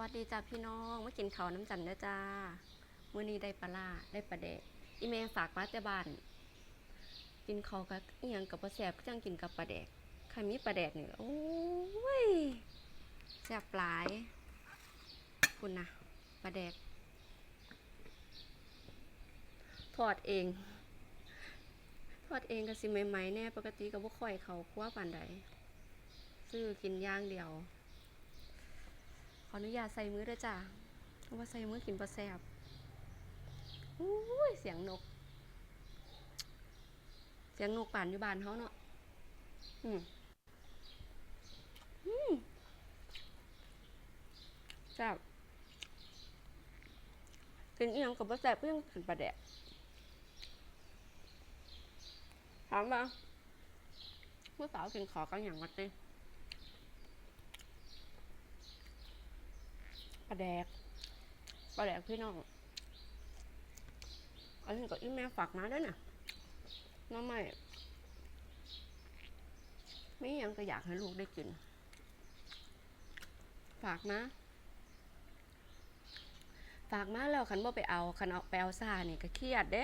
วัสดีจ้าพี่น้องมากินข้าวน้ำจันนะจ้ามื้อนี้ได้ปลาได้ปลาแดกอีเมฝากมาแต่บ้านกินข้าวกับเอียงกับปลาแสบก็จังกินกับปลาแดกใครมีปลาแดกนี่โอ้ยแซ่บหลาย คุณนะปลาแดกทอดเองทอดเองก็สิใหม่ๆแน่ปกติก็บ่ค่อยเขาครัวปานใดซื้อกินย่างเดียว ออนุญาตใส่มือด้วยจ้ะเพราะว่าใส่มือกินปลาแซบอุ้ยเสียงนก เสียงนกป่านอยู่บ้านเขาเนาะ อืมอืมแซบกินอีหยังกับปลาแซบก็ยังกินปลาแดกถามว่าผู้สาวกินขอกันอย่างวัดเต้ ป ลาแดกปลาแดกพี่น้อง อันนี้ก็อีแม่ฝากมาด้วยนะน้องใหม่ไม่ยังก็อยากให้ลูกได้กิน ฝากมาฝากมาแล้วคันบ่ไปเอาคันเอาไปเอาซ่านี่ยก็เครียดเด้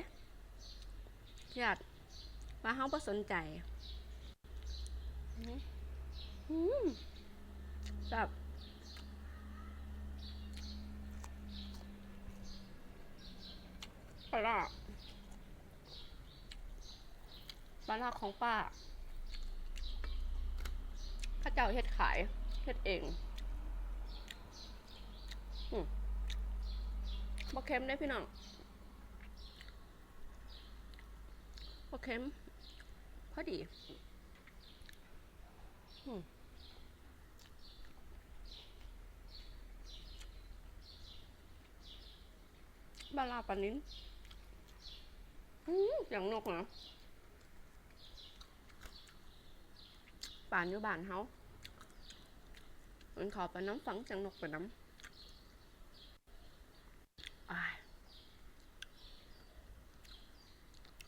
เครียดว่าเฮาบ่สนใจอืมแบบ ปลาร้าปลาร้าของป้าข้าเจ้าเฮ็ดขายเฮ็ดเองอืมบ่เค็มได้พี่น้องบ่เค็มพอดีอืมปลาร้าปานิน เสียงนกเหรอป่านอยู่บ้านเฮามันขอไปน้ำฟังเสียงนกไปน้ำอ้าย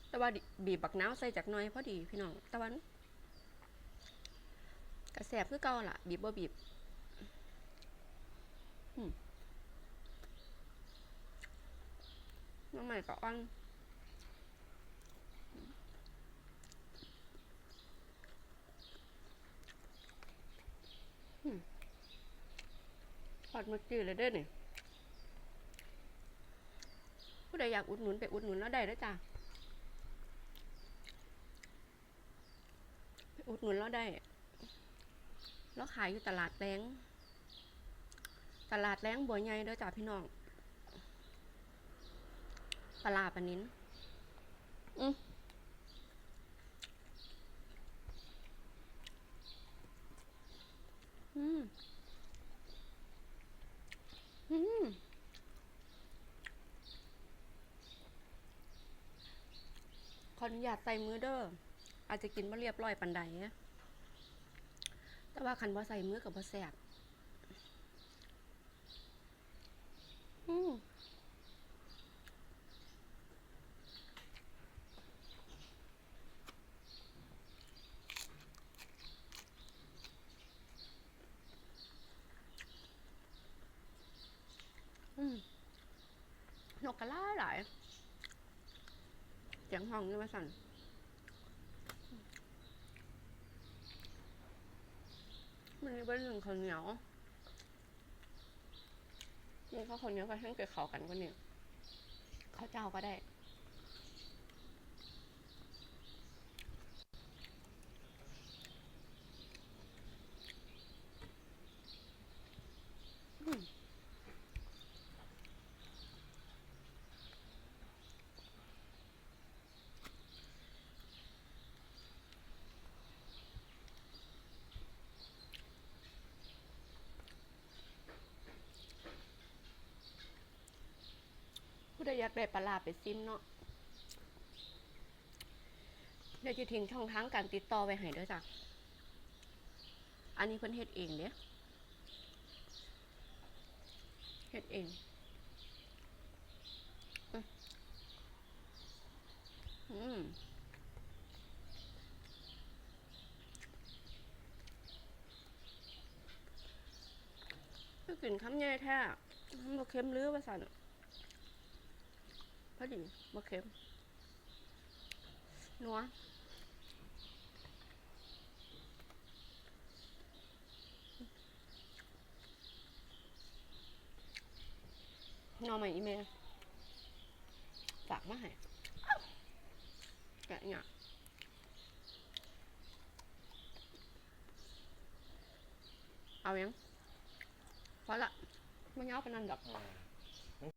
แต่ว่าดิบีบบักน้าวใส่จากน้อยพอดีพี่น้องต่วันกระแสบคือเก่าล่ะ บีบบ่บีบน้ำใหม่ก็อ่อน ทอดมื่อกี้เลยเด้อนี่ผู้ใดอยากอุดหนุนไปอุดหนุนแล้วได้แล้วจ้ะไปอุดหนุนแล้วได้ แล้วขายอยู่ตลาดแรงตลาดแรงบัวใหญ่เด้อจ้ะพี่น้องปลาร้าปลานิ้นอือม อืมข ออนุญาตใส่มือเด้ออาจจะกินมาเรียบร้อยปันใดแต่ว่าคันบ่ใส่มือกับบ่แสบอืมนกกระล่าหลาย สียงห้องนี่มาสั่นมันนี่เป็นหนึ่งข้าวเหนียวนี่ข้าวเหนียวกับแห้งเกิดเขากันก็เนี่ยข้าวเจ้าก็ได้ อืม ผู้ใดอยากได้ปลาไปซิมเนาะเดี๋ยวจะทิ้งช่องทางการติดต่อไว้ให้ด้วยจ้ะ อันนี้เพิ่นเฮ็ดเองเด้เฮ็ดเองอืมอืมก็กินคำใหญ่แท้มันเค็มหรือว่าสั่น พอดีบ่เค็มนัวหนอใหม่อีเมลฝากมาให้แกะเนี่ยเอายังพอละไม่ยาวปานนั้นดอกอ่า